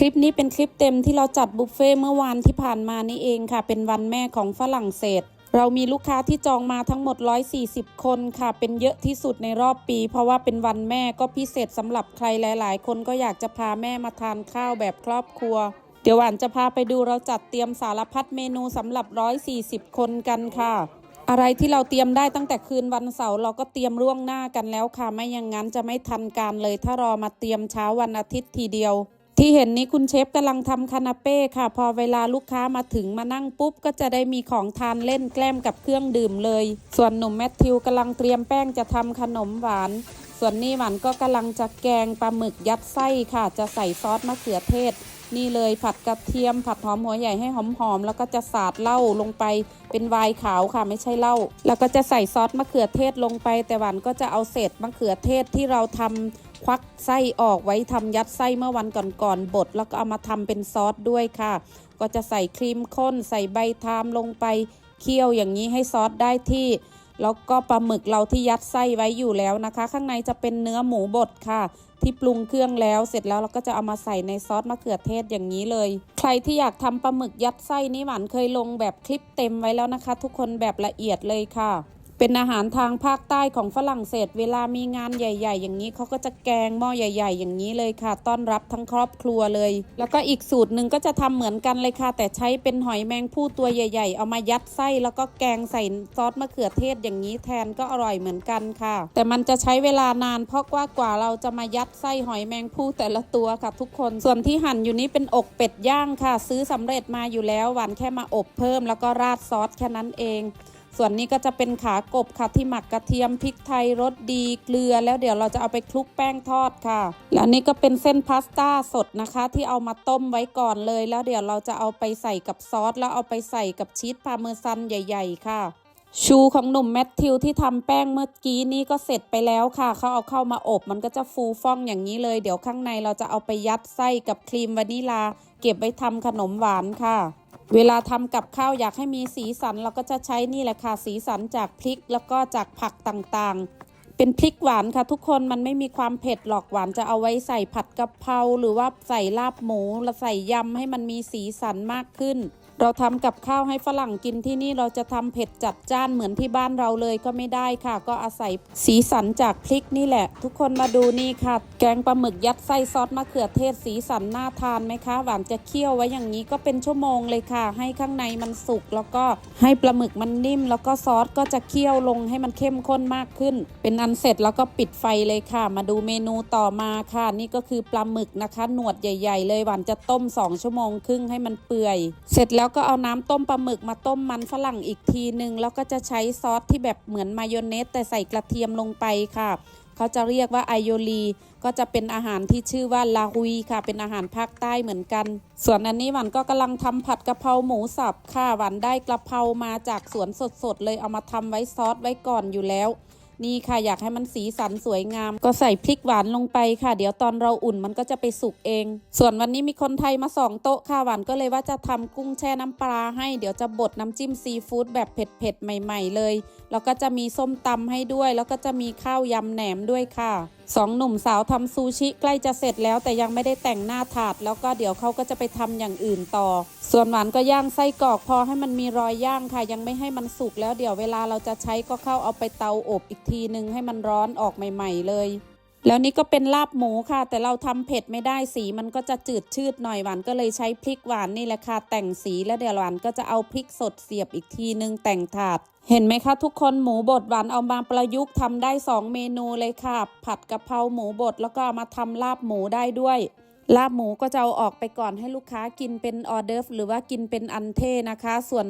คลิปนี้เป็นคลิปเต็มที่เราจัดบุฟเฟ่ต์เมื่อวานที่ผ่านมานี่เองค่ะ เป็นวันแม่ของฝรั่งเศส เรามีลูกค้าที่จองมาทั้งหมด 140 คนค่ะ เป็นเยอะที่สุดในรอบปี เพราะว่าเป็นวันแม่ก็พิเศษสำหรับใครหลาย ๆ คนก็อยากจะพาแม่มาทานข้าวแบบครอบครัว เดี๋ยวหวานจะพาไปดูเราจัดเตรียมสารพัดเมนูสำหรับ 140 คนกันค่ะอะไรที่เราเตรียมได้ตั้งแต่คืนวันเสาร์เราก็เตรียมล่วงหน้ากันแล้วค่ะ ไม่อย่างนั้นจะไม่ทันการเลยถ้ารอมาเตรียมเช้าวันอาทิตย์ทีเดียว ที่เห็นนี้คุณเชฟกำลังทำคานาเป้ค่ะ พอเวลาลูกค้ามาถึงมานั่งปุ๊บ ก็จะได้มีของทานเล่นแกล้มกับเครื่องดื่มเลย ส่วนหนุ่มแมทธิวกำลังเตรียมแป้งจะทำขนมหวาน ส่วนนี่หวานก็กำลังจะแกงปลาหมึกยัดไส้ค่ะ จะใส่ซอสมะเขือเทศ นี่เลยผัดกระเทียม ผัดหอมหัวใหญ่ให้หอมๆแล้วก็จะสาดเหล้าลงไปเป็นไวน์ขาวค่ะไม่ใช่เหล้าแล้วก็จะใส่ซอสมะเขือเทศลงไป แต่หวานก็จะเอาเศษมะเขือเทศที่เราทำ ควักไส้ออกไว้ทำยัดไส้เมื่อวันก่อนๆบดแล้วก็เอามาทำเป็นซอสด้วยค่ะ ก็จะใส่ครีมข้น ใส่ใบทามลงไปเคี่ยวอย่างนี้ให้ซอสได้ที่ แล้วก็ปลาหมึกเราที่ยัดไส้ไว้อยู่แล้วนะคะ ข้างในจะเป็นเนื้อหมูบดค่ะ ที่ปรุงเครื่องแล้วเสร็จแล้วเราก็จะเอามาใส่ในซอสมะเขือเทศอย่างนี้เลย ใครที่อยากทำปลาหมึกยัดไส้นี่หวานเคยลงแบบคลิปเต็มไว้แล้วนะคะ ทุกคนแบบละเอียดเลยค่ะ เป็นอาหารทางภาคใต้ของฝรั่งเศส เวลามีงานใหญ่ ๆ อย่างนี้เขาก็จะแกงหม้อใหญ่ ๆ อย่างนี้เลยค่ะ ต้อนรับทั้งครอบครัวเลย แล้วก็อีกสูตรหนึ่งก็จะทำเหมือนกันเลยค่ะ แต่ใช้เป็นหอยแมงผู้ตัวใหญ่ ๆ เอามายัดไส้ แล้วก็แกงใส่ซอสมะเขือเทศอย่างนี้แทนก็อร่อยเหมือนกันค่ะ แต่มันจะใช้เวลานาน เพราะว่ากว่าเราจะมายัดไส้หอยแมงผู้แต่ละตัวค่ะ ทุกคน ส่วนที่หั่นอยู่นี้เป็นอกเป็ดย่างค่ะ ซื้อสำเร็จมาอยู่แล้วหวานแค่มาอบเพิ่ม แล้วก็ราดซอสแค่นั้นเอง ส่วนนี้ก็จะเป็นขากบค่ะที่หมักกระเทียมพริกไทยรสดีเกลือ แล้วเดี๋ยวเราจะเอาไปคลุกแป้งทอดค่ะ แล้วนี่ก็เป็นเส้นพาสต้าสดนะคะ ที่เอามาต้มไว้ก่อนเลย แล้วเดี๋ยวเราจะเอาไปใส่กับซอสแล้วเอาไปใส่กับชีสพาเมซันใหญ่ ๆ ค่ะ ชูของหนุ่มแมทธิวที่ทำแป้งเมื่อกี้นี้ก็เสร็จไปแล้วค่ะเขาเอาเข้ามาอบมันก็จะฟูฟ่องอย่างนี้เลย เดี๋ยวข้างในเราจะเอาไปยัดไส้กับครีมวานิลา เก็บไว้ทำขนมหวานค่ะ เวลาทำกับข้าวอยากให้มีสีสันเราก็จะใช้นี่แหละค่ะสีสันจากพริกแล้วก็จากผักต่างๆ เป็นพริกหวานค่ะทุกคนมันไม่มีความเผ็ดหรอกหวานจะเอาไว้ใส่ผัดกะเพราหรือว่าใส่ลาบหมูแล้วใส่ยำให้มันมีสีสันมากขึ้น เราทำกับข้าวให้ฝรั่งกินที่นี่เราจะทำเผ็ดจัดจ้านเหมือนที่บ้านเราเลยก็ไม่ได้ค่ะ ก็อาศัยสีสันจากพริกนี่แหละ ทุกคนมาดูนี่ค่ะ แกงปลาหมึกยัดไส้ซอสมะเขือเทศสีสันน่าทานไหมคะ หวานจะเคี่ยวไว้อย่างนี้ก็เป็นชั่วโมงเลยค่ะ ให้ข้างในมันสุกแล้วก็ให้ปลาหมึกมันนิ่ม แล้วก็ซอสก็จะเคี่ยวลงให้มันเข้มข้นมากขึ้น เป็นอันเสร็จแล้วก็ปิดไฟเลยค่ะ มาดูเมนูต่อมาค่ะ นี่ก็คือปลาหมึกนะคะ หนวดใหญ่ ๆ เลยหวานจะต้ม 2 ชั่วโมงครึ่งให้มันเปื่อย เสร็จแล้วก็เอาน้ำต้มปลาหมึกมาต้มมันฝรั่งอีกทีนึง แล้วก็จะใช้ซอสที่แบบเหมือนมายองเนส แต่ใส่กระเทียมลงไปค่ะ เขาจะเรียกว่าไอโยลี ก็จะเป็นอาหารที่ชื่อว่าลาฮุยค่ะ เป็นอาหารภาคใต้เหมือนกัน ส่วนอันนี้หวันก็กำลังทำผัดกะเพราหมูสับค่ะหวันได้กระเพรามาจากสวนสดๆเลยเอามาทำไว้ซอสไว้ก่อนอยู่แล้ว นี่ค่ะอยากให้มันสีสันสวยงาม ก็ใส่พริกหวานลงไปค่ะ เดี๋ยวตอนเราอุ่นมันก็จะไปสุกเอง ส่วนวันนี้มีคนไทยมาสองโต๊ะค่ะหวานก็เลยว่าจะทำกุ้งแช่น้ำปลาให้เดี๋ยวจะบดน้ำจิ้มซีฟู้ดแบบเผ็ดๆใหม่ ๆ เลย แล้วก็จะมีส้มตำให้ด้วย แล้วก็จะมีข้าวยำแหนมด้วยค่ะ สองหนุ่มสาวทำซูชิใกล้จะเสร็จแล้วแต่ยังไม่ได้แต่งหน้าถาด แล้วก็เดี๋ยวเขาก็จะไปทำอย่างอื่นต่อ ส่วนหวานก็ย่างไส้กรอกพอให้มันมีรอยย่างค่ะ ยังไม่ให้มันสุกแล้วเดี๋ยวเวลาเราจะใช้ก็เข้าเอาไปเตาอบอีกทีนึงให้มันร้อนออกใหม่ ๆ เลย แล้วนี่ก็เป็นลาบหมูค่ะ แต่เราทำเผ็ดไม่ได้สีมันก็จะจืดชืดหน่อยหวานก็เลยใช้พริกหวานนี่แหละค่ะ แต่งสีแล้วเดี๋ยวหวานก็จะเอาพริกสดเสียบอีกทีนึงแต่งถาด เห็นไหมคะทุกคนหมูบดหวานเอามาประยุกต์ทำได้ 2 เมนูเลยค่ะ ผัดกะเพราหมูบดแล้วก็ามาทำลาบหมูได้ด้วยลาบหมูก็จะเอาออกไปก่อนให้ลูกค้ากินเป็นออเดอร์ฟหรือว่ากินเป็นอันเทนะคะ ส่วน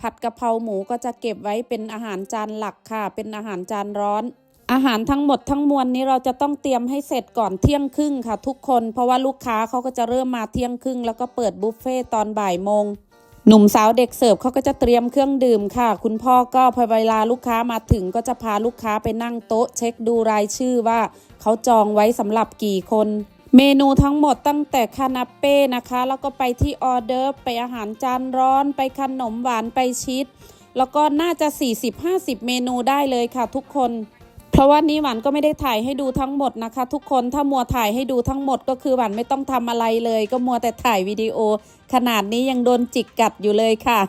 ผัดกะเพราหมูก็จะเก็บไว้เป็นอาหารจานหลักค่ะ เป็นอาหารจานร้อน อาหารทั้งหมดทั้งมวลนี้เราจะต้องเตรียมให้เสร็จก่อนเที่ยงครึ่งค่ะ ทุกคนเพราะว่าลูกค้าเขาก็จะเริ่มมาเที่ยงครึ่งแล้วก็เปิดบุฟเฟ่ต์ตอนบ่ายโมงหนุ่มสาวเด็กเสิร์ฟเขาก็จะเตรียมเครื่องดื่มค่ะ คุณพ่อก็พอเวลาลูกค้ามาถึงก็จะพาลูกค้าไปนั่งโต๊ะ เช็คดูรายชื่อว่าเขาจองไว้สำหรับกี่คน เมนูทั้งหมดตั้งแต่คานาเป้นะคะ แล้วก็ไปที่ออเดอร์ไปอาหารจานร้อน ไปขนมหวานไปชีสแล้วก็น่าจะ 40-50 เมนูได้เลยค่ะทุกคน เพราะว่านี้หวานก็ไม่ได้ถ่ายให้ดูทั้งหมดนะคะ ทุกคนถ้ามัวถ่ายให้ดูทั้งหมดก็คือหวานไม่ต้องทำอะไรเลย ก็มัวแต่ถ่ายวิดีโอ ขนาดนี้ยังโดนจิกกัดอยู่เลยค่ะ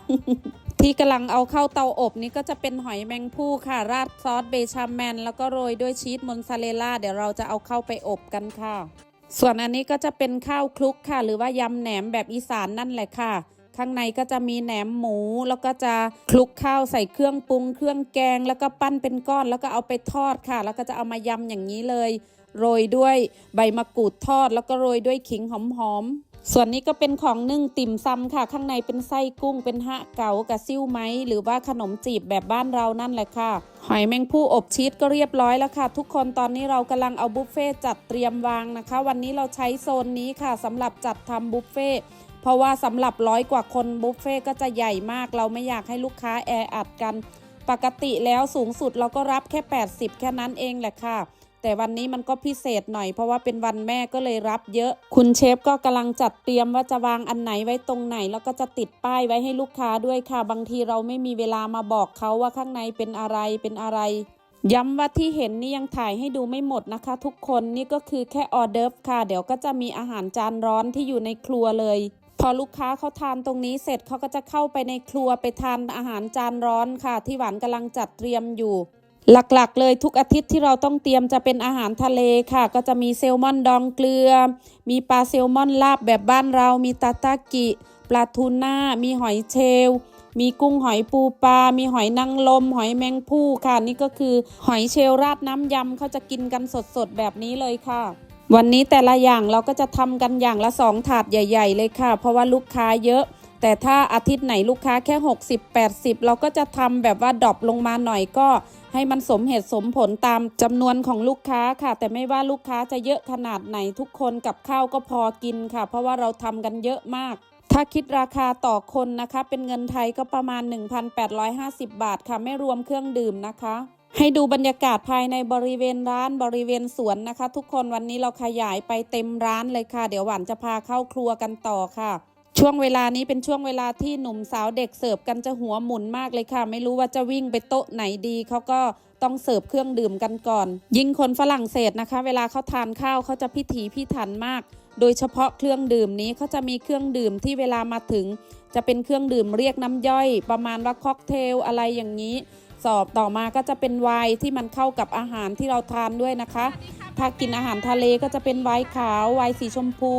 ที่กำลังเอาเข้าเตาอบนี้ก็จะเป็นหอยแมงภู่ค่ะ ราดซอสเบชาแมน แล้วก็โรยด้วยชีสมอนซาเรลล่าเดี๋ยวเราจะเอาเข้าไปอบกันค่ะ ส่วนอันนี้ก็จะเป็นข้าวคลุกค่ะ หรือว่ายำแหนมแบบอีสานนั่นแหละค่ะ ข้างในก็จะมีแหนมหมู แล้วก็จะคลุกข้าวใส่เครื่องปรุง เครื่องแกง แล้วก็ปั้นเป็นก้อน แล้วก็เอาไปทอดค่ะ แล้วก็จะเอามายำอย่างนี้เลย โรยด้วยใบมะกรูดทอด แล้วก็โรยด้วยขิงหอมๆส่วนนี้ก็เป็นของนึ่งติ่มซำค่ะ ข้างในเป็นไส้กุ้งเป็นหะเก๋ากับซิ่วไหมหรือว่าขนมจีบแบบบ้านเรานั่นแหละค่ะ หอยแมงผู้อบชีสก็เรียบร้อยแล้วค่ะ ทุกคนตอนนี้เรากำลังเอาบุฟเฟ่ต์จัดเตรียมวางนะคะ วันนี้เราใช้โซนนี้ค่ะสำหรับจัดทำบุฟเฟ่ เพราะว่าสำหรับร้อยกว่าคนบุฟเฟ่ก็จะใหญ่มาก เราไม่อยากให้ลูกค้าแออัดกัน ปกติแล้วสูงสุดเราก็รับแค่ 80 แค่นั้นเองแหละค่ะแต่วันนี้มันก็พิเศษหน่อยเพราะว่าเป็นวันแม่ก็เลยรับเยอะ คุณเชฟก็กำลังจัดเตรียมว่าจะวางอันไหนไว้ตรงไหน แล้วก็จะติดป้ายไว้ให้ลูกค้าด้วยค่ะ บางทีเราไม่มีเวลามาบอกเขาว่าข้างในเป็นอะไรเป็นอะไร ย้ำว่าที่เห็นนี่ยังถ่ายให้ดูไม่หมดนะคะ ทุกคนนี่ก็คือแค่ออเดิร์ฟค่ะ เดี๋ยวก็จะมีอาหารจานร้อนที่อยู่ในครัวเลย พอลูกค้าเขาทานตรงนี้เสร็จเขาก็จะเข้าไปในครัวไปทานอาหารจานร้อนค่ะ ที่หวานกำลังจัดเตรียมอยู่ หลักๆ เลยทุกอาทิตย์ที่เราต้องเตรียมจะเป็นอาหารทะเลค่ะ ก็จะมีแซลมอนดองเกลือ มีปลาแซลมอนลาบแบบบ้านเรา มีตาตากิ ปลาทูน่า มีหอยเชลมีกุ้งหอยปูปลา มีหอยนางรมหอยแมงภู่ค่ะ นี่ก็คือหอยเชลราดน้ำยำเขาจะกินกันสดๆแบบนี้เลยค่ะ วันนี้แต่ละอย่างเราก็จะทำกันอย่างละสองถาดใหญ่ ๆ เลยค่ะ เพราะว่าลูกค้าเยอะ แต่ถ้าอาทิตย์ไหนลูกค้าแค่ 60 80 เราก็จะทำแบบว่าดรอปลงมาหน่อยก็ ให้มันสมเหตุสมผลตามจำนวนของลูกค้าค่ะ แต่ไม่ว่าลูกค้าจะเยอะขนาดไหนทุกคนกับข้าวก็พอกินค่ะ เพราะว่าเราทำกันเยอะมากถ้าคิดราคาต่อคนนะคะ เป็นเงินไทยก็ประมาณ 1,850 บาทค่ะ ไม่รวมเครื่องดื่มนะคะ ให้ดูบรรยากาศภายในบริเวณร้านบริเวณสวนนะคะ ทุกคนวันนี้เราขยายไปเต็มร้านเลยค่ะ เดี๋ยวหวานจะพาเข้าครัวกันต่อค่ะ ช่วงเวลานี้เป็นช่วงเวลาที่หนุ่มสาวเด็กเสิร์ฟกันจะหัวหมุนมากเลยค่ะ ไม่รู้ว่าจะวิ่งไปโต๊ะไหนดีเขาก็ต้องเสิร์ฟเครื่องดื่มกันก่อน ยิ่งคนฝรั่งเศสนะคะ เวลาเขาทานข้าวเขาจะพิถีพิถันมาก โดยเฉพาะเครื่องดื่มนี้เขาจะมีเครื่องดื่มที่เวลามาถึง จะเป็นเครื่องดื่มเรียกน้ำย่อย ประมาณว่าค็อกเทลอะไรอย่างนี้ สอบต่อมาก็จะเป็นไวน์ที่มันเข้ากับอาหารที่เราทานด้วยนะคะ ถ้ากินอาหารทะเลก็จะเป็นไวน์ขาวไวน์สีชมพู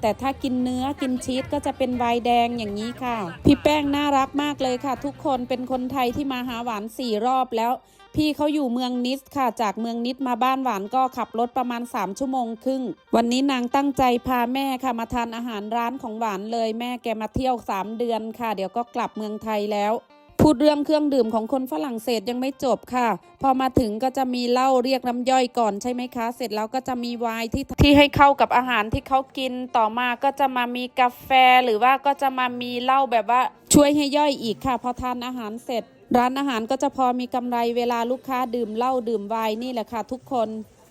แต่ถ้ากินเนื้อกินชีสก็จะเป็นไวน์แดงอย่างนี้ค่ะ พี่แป้งน่ารักมากเลยค่ะ ทุกคนเป็นคนไทยที่มาหาหวานสี่รอบแล้ว พี่เขาอยู่เมืองนิสค่ะ จากเมืองนิสมาบ้านหวานก็ขับรถประมาณ 3 ชั่วโมงครึ่ง วันนี้นางตั้งใจพาแม่ค่ะมาทานอาหารร้านของหวานเลย แม่แกมาเที่ยว 3 เดือนค่ะ เดี๋ยวก็กลับเมืองไทยแล้ว พูดเรื่องเครื่องดื่มของคนฝรั่งเศสยังไม่จบค่ะ พอมาถึงก็จะมีเหล้าเรียกน้ำย่อยก่อนใช่ไหมคะ เสร็จแล้วก็จะมีไวน์ที่ที่ให้เข้ากับอาหารที่เขากินต่อมาก็จะมามีกาแฟหรือว่าก็จะมามีเหล้าแบบว่าช่วยให้ย่อยอีกค่ะ พอทานอาหารเสร็จ ร้านอาหารก็จะพอมีกำไรเวลาลูกค้าดื่มเหล้าดื่มไวน์นี่แหละค่ะทุกคน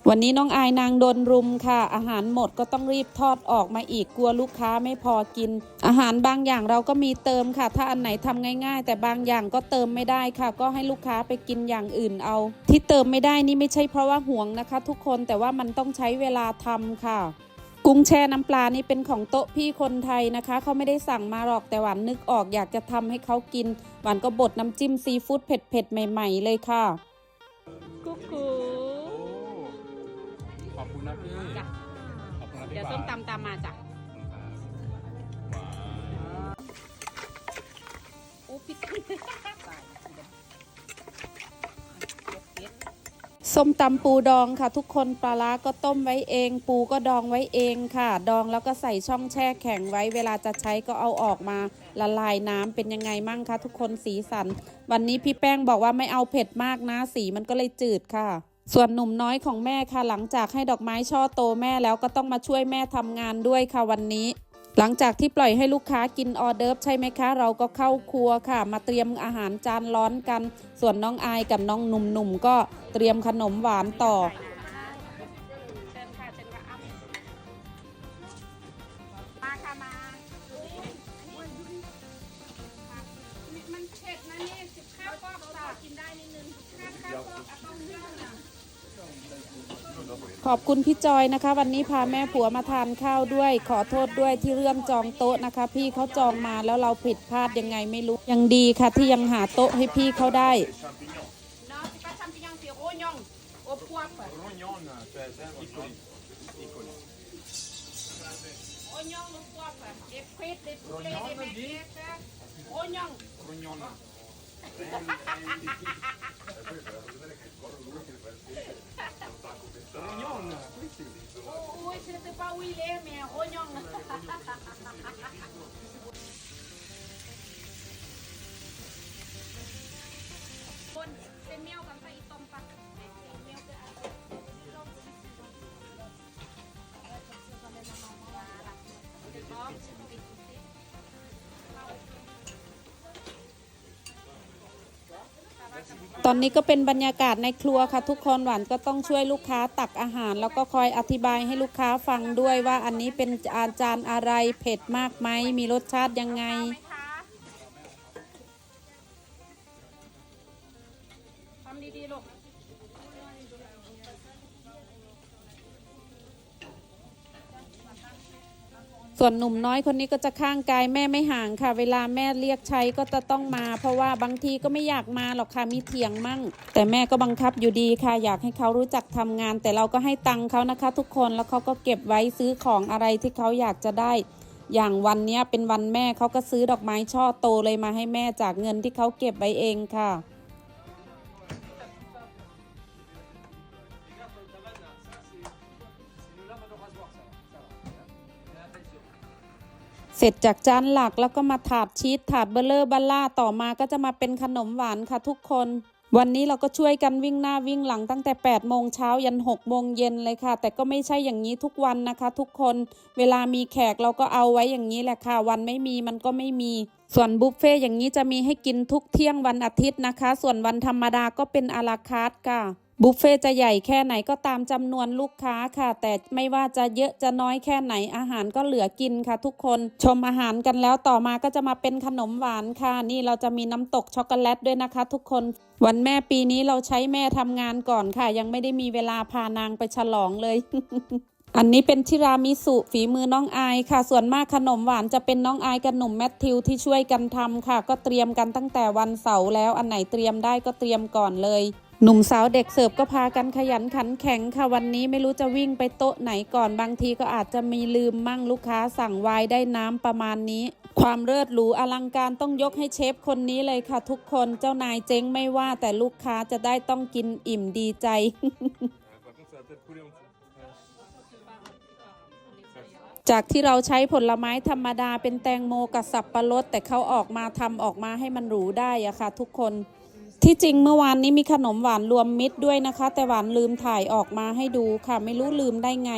วันนี้น้องอายนางโดนรุมค่ะ อาหารหมดก็ต้องรีบทอดออกมาอีกกลัวลูกค้าไม่พอกิน อาหารบางอย่างเราก็มีเติมค่ะ ถ้าอันไหนทำง่ายๆ แต่บางอย่างก็เติมไม่ได้ค่ะ ก็ให้ลูกค้าไปกินอย่างอื่นเอา ที่เติมไม่ได้นี่ไม่ใช่เพราะว่าห่วงนะคะ ทุกคนแต่ว่ามันต้องใช้เวลาทำค่ะกุ้งแช่น้ำปลานี่เป็นของโต๊ะพี่คนไทยนะคะ เขาไม่ได้สั่งมาหรอกแต่หวานนึกออกอยากจะทำให้เขากิน หวานก็บดน้ำจิ้มซีฟู้ดเผ็ดๆใหม่ ๆ เลยค่ะกุ๊ก จ้ะขอบคุณนะพี่เดี๋ยวส้มตำตามมาจ้ะว้าวโอ้พิษส้มตำปูดองค่ะทุกคนปลาร้าก็ต้มไว้เอง ปูก็ดองไว้เองค่ะ ดองแล้วก็ใส่ช่องแช่แข็งไว้ เวลาจะใช้ก็เอาออกมาละลายน้ำเป็นยังไงมั่งคะทุกคนสีสัน วันนี้พี่แป้งบอกว่าไม่เอาเผ็ดมากนะสีมันก็เลยจืดค่ะ ส่วนหนุ่มน้อยของแม่ค่ะหลังจากให้ดอกไม้ช่อโตแม่แล้วก็ต้องมาช่วยแม่ทำงานด้วยค่ะวันนี้ หลังจากที่ปล่อยให้ลูกค้ากินออเดิร์ฟใช่ไหมคะ เราก็เข้าครัวค่ะ มาเตรียมอาหารจานร้อนกัน ส่วนน้องอายกับน้องหนุ่มๆก็เตรียมขนมหวานต่อมาค่ะมามันเผ็ดนะนี่สิบข้าวก็กินได้นิดนึงข้าวข้าวก็ต้องเยอะนะ ขอบคุณพี่จอยนะคะ วันนี้พาแม่ผัวมาทานข้าวด้วย ขอโทษด้วยที่เรื่องจองโต๊ะนะคะ พี่เขาจองมาแล้วเราผิดพลาดยังไงไม่รู้ยังดีค่ะ ที่ยังหาโต๊ะให้พี่เขาได้ Non, c'est pas champignon, c'est rognon au poivre. Rognon, ตอนนี้ก็เป็นบรรยากาศในครัวค่ะ ทุกคนหวานก็ต้องช่วยลูกค้าตักอาหาร แล้วก็คอยอธิบายให้ลูกค้าฟังด้วยว่าอันนี้เป็นอาจารย์อะไรเผ็ดมากไหมมีรสชาติยังไง ส่วนหนุ่มน้อยคนนี้ก็จะข้างกายแม่ไม่ห่างค่ะ เวลาแม่เรียกใช้ก็จะต้องมา เพราะว่าบางทีก็ไม่อยากมาหรอกค่ะมีเถียงมั่ง แต่แม่ก็บังคับอยู่ดีค่ะ อยากให้เขารู้จักทำงาน แต่เราก็ให้ตังค์เขานะคะ ทุกคนแล้วเขาก็เก็บไว้ซื้อของอะไรที่เขาอยากจะได้ อย่างวันนี้เป็นวันแม่เขาก็ซื้อดอกไม้ช่อโตเลยมาให้แม่จากเงินที่เขาเก็บไว้เองค่ะ เสร็จจากจานหลักแล้วก็มาถาดชีสถาดเบลเลอร์บัลล่าต่อมาก็จะมาเป็นขนมหวานค่ะทุกคน วันนี้เราก็ช่วยกันวิ่งหน้าวิ่งหลังตั้งแต่ 8 โมงเช้ายัน 6 โมงเย็นเลยค่ะ แต่ก็ไม่ใช่อย่างนี้ทุกวันนะคะ ทุกคนเวลามีแขกเราก็เอาไว้อย่างนี้แหละค่ะ วันไม่มีมันก็ไม่มี ส่วนบุฟเฟ่อย่างนี้จะมีให้กินทุกเที่ยงวันอาทิตย์นะคะ ส่วนวันธรรมดาก็เป็นอาราคาร์ทค่ะ บุฟเฟ่ต์จะใหญ่แค่ไหนก็ตามจำนวนลูกค้าค่ะ แต่ไม่ว่าจะเยอะจะน้อยแค่ไหนอาหารก็เหลือกินค่ะ ทุกคนชมอาหารกันแล้วต่อมาก็จะมาเป็นขนมหวานค่ะ นี่เราจะมีน้ำตกช็อกโกแลตด้วยนะคะ ทุกคนวันแม่ปีนี้เราใช้แม่ทำงานก่อนค่ะ ยังไม่ได้มีเวลาพานางไปฉลองเลยอันนี้เป็นทิรามิสุฝีมือน้องอายค่ะ ส่วนมากขนมหวานจะเป็นน้องอายกับหนุ่มแมทธิวที่ช่วยกันทำค่ะ ก็เตรียมกันตั้งแต่วันเสาร์แล้วอันไหนเตรียมได้ก็เตรียมก่อนเลย หนุ่มสาวเด็กเสิร์ฟก็พากันขยันขันแข็งค่ะวันนี้ไม่รู้จะวิ่งไปโต๊ะไหนก่อนบางทีก็อาจจะมีลืมมั่งลูกค้าสั่งไวน์ได้น้ำประมาณนี้ ความเลิศหรูอลังการต้องยกให้เชฟคนนี้เลยค่ะทุกคนเจ้านายเจ๊งไม่ว่าแต่ลูกค้าจะได้ต้องกินอิ่มดีใจ จากที่เราใช้ผลไม้ธรรมดาเป็นแตงโมกับสับปะรดแต่เขาออกมาทำออกมาให้มันหรูได้อะค่ะทุกคน ที่จริงเมื่อวานนี้มีขนมหวานรวมมิตรด้วยนะคะ แต่หวานลืมถ่ายออกมาให้ดูค่ะ ไม่รู้ลืมได้ไง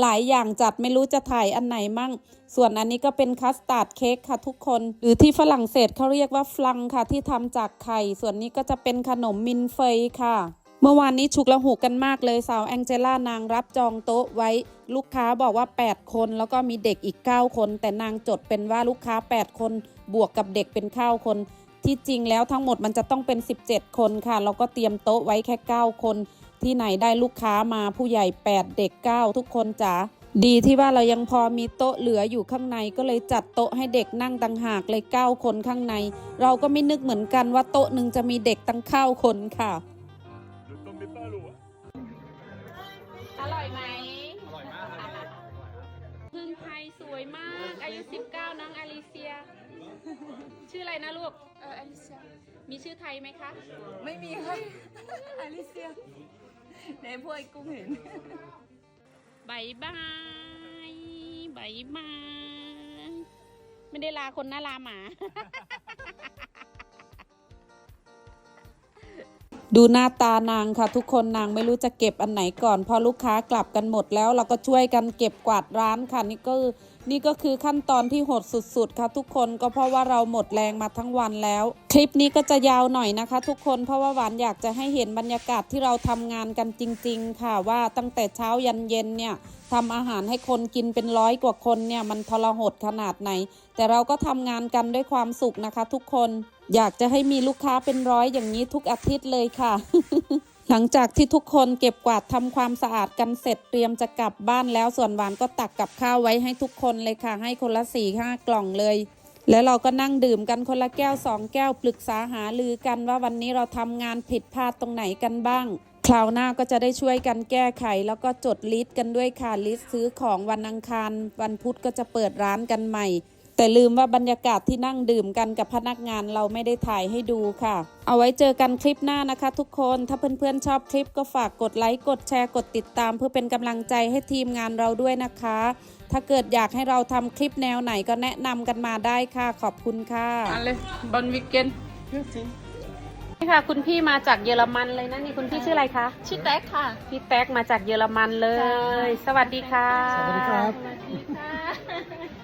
หลายอย่างจัดไม่รู้จะถ่ายอันไหนมั่ง ส่วนอันนี้ก็เป็นคัสตาร์ดเค้กค่ะทุกคน หรือที่ฝรั่งเศสเขาเรียกว่าฟลังค่ะที่ทำจากไข่ ส่วนนี้ก็จะเป็นขนมมินเฟยค่ะเมื่อวานนี้ฉุกละหุกกันมากเลยสาวแองเจล่านางรับจองโต๊ะไว้ลูกค้าบอกว่า 8 คน แล้วก็มีเด็กอีก 9 คน แต่นางจดเป็นว่าลูกค้า 8 คน บวกกับเด็กเป็น 9 คน ที่จริงแล้วทั้งหมดมันจะต้องเป็น 17 คนค่ะ เราก็เตรียมโต๊ะไว้แค่ 9 คนที่ไหนได้ลูกค้ามาผู้ใหญ่ 8 เด็ก 9 ทุกคนจ๋าดีที่ว่าเรายังพอมีโต๊ะเหลืออยู่ข้างในก็เลยจัดโต๊ะให้เด็กนั่งต่างหากเลย9คนข้างใน เราก็ไม่นึกเหมือนกันว่าโต๊ะหนึ่งจะมีเด็กตั้ง9คนค่ะ Ne tombez pas à l'eau. hein. อร่อยไหมอร่อยมากครับพึ่งไทยสวยมาก อายุ 19น้องอลิเซีย ชื่ออะไรนะลูก เอออลิเซียมีชื่อไทยไหมคะ ไม่มีค่ะอลิเซียในพวกไอ้กุ้งเห็นบายบายบายบาย ไม่ได้ลาคนนะลาหมา ดูหน้าตานางค่ะทุกคนนางไม่รู้จะเก็บอันไหนก่อน พอลูกค้ากลับกันหมดแล้วเราก็ช่วยกันเก็บกวาดร้านค่ะนี่ก็ นี่ก็คือขั้นตอนที่โหดสุดๆ ค่ะทุกคนก็เพราะว่าเราหมดแรงมาทั้งวันแล้ว คลิปนี้ก็จะยาวหน่อยนะคะ ทุกคนเพราะว่าหวานอยากจะให้เห็นบรรยากาศที่เราทำงานกันจริง ๆ ค่ะว่าตั้งแต่เช้ายันเย็นเนี่ยทำอาหารให้คนกินเป็นร้อยกว่าคนเนี่ยมันทรหดขนาดไหน แต่เราก็ทำงานกันด้วยความสุขนะคะ ทุกคนอยากจะให้มีลูกค้าเป็นร้อยอย่างนี้ทุกอาทิตย์เลยค่ะ หลังจากที่ทุกคนเก็บกวาดทำความสะอาดกันเสร็จเตรียมจะกลับบ้านแล้วส่วนหวานก็ตักกับข้าวไว้ให้ทุกคนเลยค่ะ ให้คนละสี่ห้ากล่องเลย แล้วเราก็นั่งดื่มกันคนละแก้วสองแก้วปรึกษาหารือกันว่าวันนี้เราทำงานผิดพลาดตรงไหนกันบ้างคราวหน้าก็จะได้ช่วยกันแก้ไข แล้วก็จดลิสต์กันด้วยค่ะลิสต์ซื้อของวันอังคาร วันพุธก็จะเปิดร้านกันใหม่ แต่ลืมว่าบรรยากาศที่นั่งดื่มกันกับพนักงานเราไม่ได้ถ่ายให้ดูค่ะ เอาไว้เจอกันคลิปหน้านะคะทุกคน ถ้าเพื่อนๆชอบคลิปก็ฝากกดไลค์ กดแชร์ กดติดตามเพื่อเป็นกำลังใจให้ทีมงานเราด้วยนะคะ ถ้าเกิดอยากให้เราทำคลิปแนวไหนก็แนะนำกันมาได้ค่ะ ขอบคุณค่ะมาเลยบอนวิกเกนนี่ค่ะ คุณพี่มาจากเยอรมันเลยนะนี่คุณพี่ชื่ออะไรคะ ชื่อแต๊กค่ะ พี่แต๊กมาจากเยอรมันเลย สวัสดีค่ะ สวัสดีค่ะ